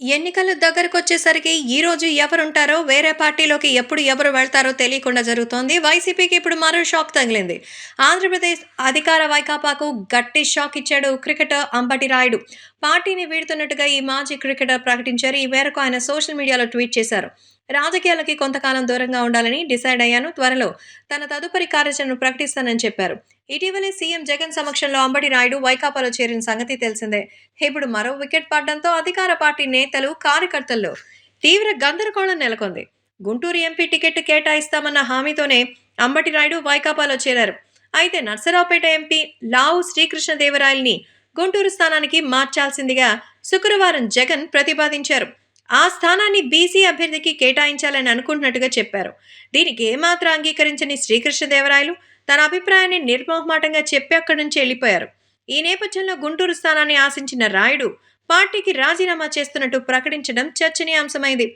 ఎన్నికలు దగ్గరకొచ్చేసరికి ఈ రోజు ఎవరుంటారో, వేరే పార్టీలోకి ఎప్పుడు ఎవరు వెళ్తారో తెలియకుండా జరుగుతోంది. వైసీపీకి ఇప్పుడు మరో షాక్ తగిలింది. ఆంధ్రప్రదేశ్ అధికార వైకాపాకు గట్టి షాక్ ఇచ్చాడు క్రికెటర్ అంబటి రాయుడు. పార్టీని వీడుతున్నట్టుగా ఈ మాజీ క్రికెటర్ ప్రకటించారు. ఈ మేరకు ఆయన సోషల్ మీడియాలో ట్వీట్ చేశారు. రాజకీయాలకి కొంతకాలం దూరంగా ఉండాలని డిసైడ్ అయ్యాను. త్వరలో తన తదుపరి కార్యాచరణను ప్రకటిస్తానని చెప్పారు. ఇటీవలే సీఎం జగన్ సమక్షంలో అంబటి రాయుడు వైకాపాలో చేరిన సంగతి తెలిసిందే. ఇప్పుడు మరో వికెట్ పడడంతో అధికార పార్టీ నేతలు, కార్యకర్తల్లో తీవ్ర గందరగోళం నెలకొంది. గుంటూరు ఎంపీ టికెట్ కేటాయిస్తామన్న హామీతోనే అంబటి నాయుడు వైకాపాలో చేరారు. అయితే నర్సరావుపేట ఎంపీ లావు శ్రీకృష్ణదేవరాయల్ని గుంటూరు స్థానానికి మార్చాల్సిందిగా శుక్రవారం జగన్ ప్రతిపాదించారు. ఆ స్థానాన్ని బీసీ అభ్యర్థికి కేటాయించాలని అనుకుంటున్నట్టుగా చెప్పారు. దీనికి ఏమాత్రం అంగీకరించని శ్రీకృష్ణదేవరాయలు తన అభిప్రాయాన్ని నిర్మోహమాటంగా చెప్పి అక్కడి నుంచి వెళ్ళిపోయారు ఈ నేపథ్యంలో గుంటూరు స్థానాన్ని ఆశించిన రాయుడు పార్టీకి రాజీనామా చేస్తున్నట్టు ప్రకటించడం చర్చనీయాంశమైంది.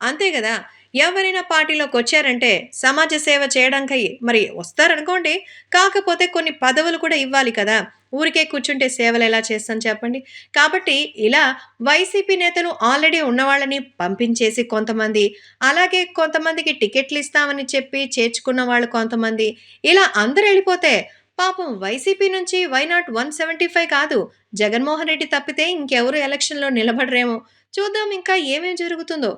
అంతే కదా ఎవరైనా పార్టీలోకి వచ్చారంటే సమాజ సేవ చేయడానికై మరి వస్తారనుకోండి. కాకపోతే కొన్ని పదవులు కూడా ఇవ్వాలి కదా! ఊరికే కూర్చుంటే సేవలు ఎలా చేస్తాం చెప్పండి. కాబట్టి ఇలా వైసీపీ నేతలు ఆల్రెడీ ఉన్నవాళ్ళని పంపించేసి కొంతమంది, అలాగే కొంతమందికి టికెట్లు ఇస్తామని చెప్పి చేర్చుకున్న వాళ్ళు కొంతమంది, ఇలా అందరు వెళ్ళిపోతే పాపం వైసీపీ నుంచి వై నాట్ 175 కాదు జగన్మోహన్ రెడ్డి తప్పితే ఇంకెవరు ఎలక్షన్‌లో నిలబడరేమో! చూద్దాం ఇంకా ఏమేం జరుగుతుందో!